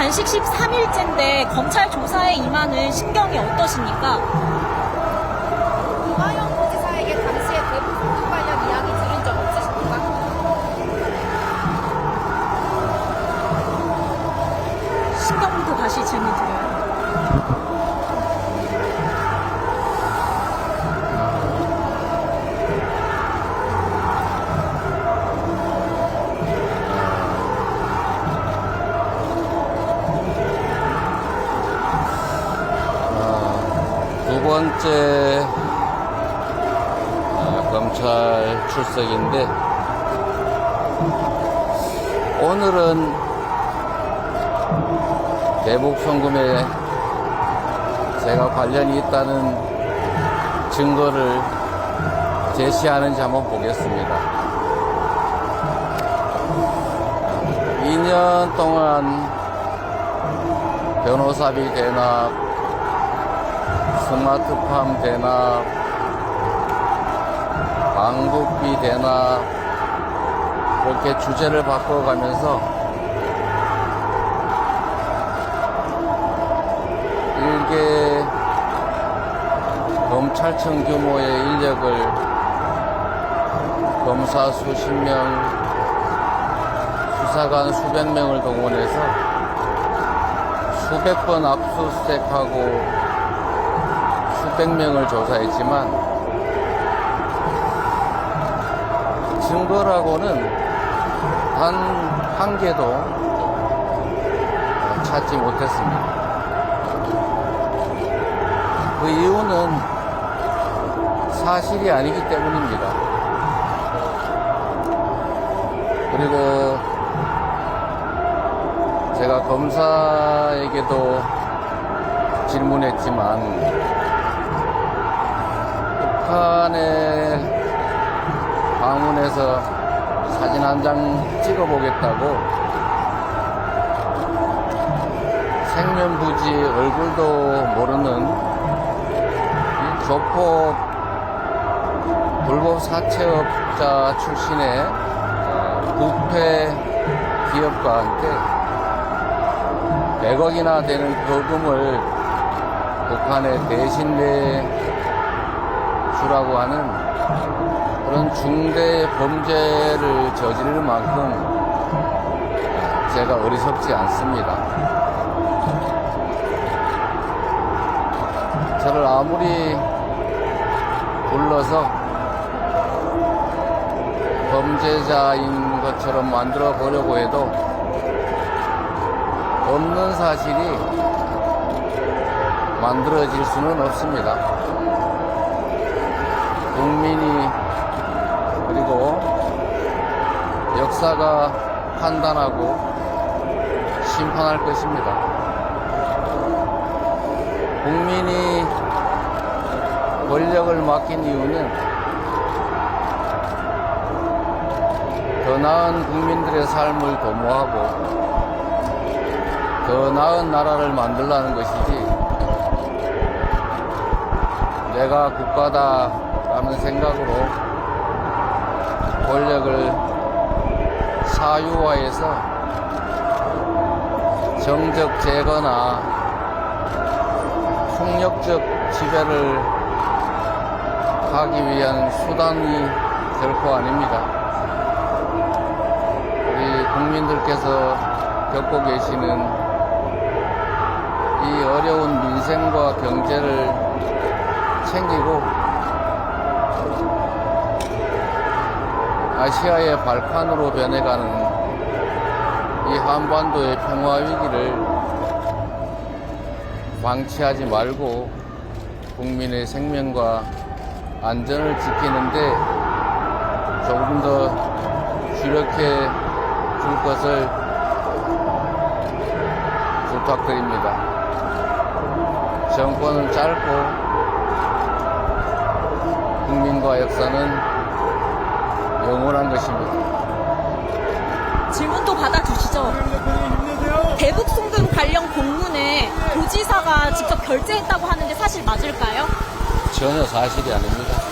단식 13일째인데 검찰 조사에 임하는 신경이 어떠십니까? 번째 어, 검찰 출석인데 오늘은 대북 송금에 제가 관련이 있다는 증거를 제시하는지 한번 보겠습니다. 2년 동안 변호사비 대납, 스마트팜 대납, 방북비 대납, 이렇게 주제를 바꿔가면서 일개 검찰청 규모의 인력을 검사 수십 명, 수사관 수백 명을 동원해서 수백 번 압수수색하고 수백 명을 조사했지만 증거라고는 단 한 개도 찾지 못했습니다. 그 이유는 사실이 아니기 때문입니다. 그리고 제가 검사에게도 질문했지만 북한에 방문해서 사진 한 장 찍어보겠다고 생면부지 얼굴도 모르는 이 조폭 불법 사채업자 출신의 어, 부패 기업과 함께 100억이나 되는 거금을 북한에 대신 내 주라고 하는 그런 중대 범죄를 저지를 만큼 제가 어리석지 않습니다. 저를 아무리 불러서 범죄자인 것처럼 만들어 보려고 해도 없는 사실이 만들어질 수는 없습니다. 국민이 그리고 역사가 판단하고 심판할 것입니다. 국민이 권력을 맡긴 이유는 더 나은 국민들의 삶을 도모하고 더 나은 나라를 만들라는 것이지 내가 국가다라는 생각으로 권력을 사유화해서 정적 제거나 폭력적 지배를 하기 위한 수단이 결코 아닙니다. 우리 국민들께서 겪고 계시는 이 어려운 민생과 경제를 챙기고 아시아의 발판으로 변해가는 이 한반도의 평화 위기를 방치하지 말고 국민의 생명과 안전을 지키는데 조금 더 주력해 줄 것을 부탁드립니다. 정권은 짧고 국민과 역사는 영원한 것입니다. 질문도 받아주시죠. 대북 송금 관련 공문에 도지사가 직접 결제했다고 하는데 사실 맞을까요? 전혀 사실이 아닙니다.